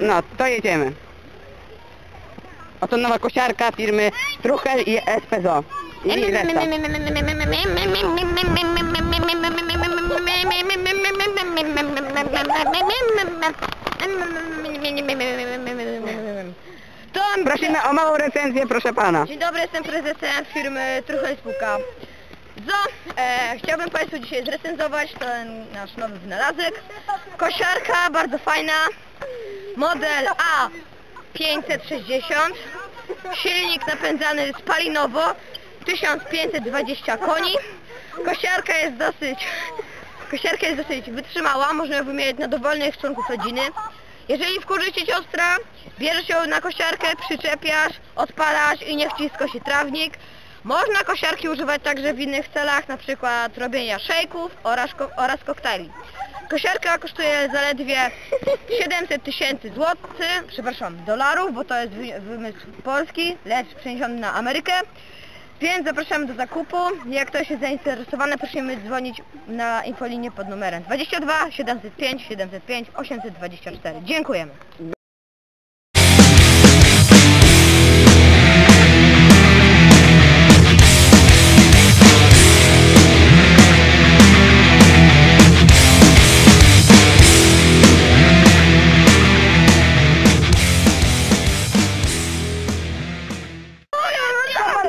No, to jedziemy. Oto nowa kosiarka firmy Truchel i Espezo. I reszta. To Prosimy o małą recenzję, proszę pana. Dzień dobry, jestem prezesem firmy Truchel Spółka. Co? E, chciałbym Państwu dzisiaj zrecenzować ten nasz nowy wynalazek. Kosiarka, bardzo fajna. Model A560. Silnik napędzany spalinowo. 1520 koni. Kosiarka jest dosyć... Kosiarka jest dosyć wytrzymała, można ją wymieniać na dowolnych członków rodziny. Jeżeli wkurzycie siostra, bierzesz ją na kosiarkę, przyczepiasz, odpalasz i niech ci skosi trawnik. Można kosiarki używać także w innych celach, na przykład robienia szejków oraz, oraz koktajli. Kosiarka kosztuje zaledwie 700 tysięcy złotych, przepraszam, dolarów, bo to jest wy wymysł polski, lecz przeniesiony na Amerykę. Więc zapraszamy do zakupu. Jak ktoś jest zainteresowany, prosimy dzwonić na infolinię pod numerem 22 705 705 824. Dziękujemy.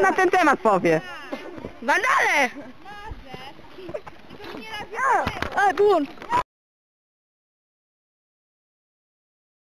Pan na ten temat powie? Wandale! A, błąd!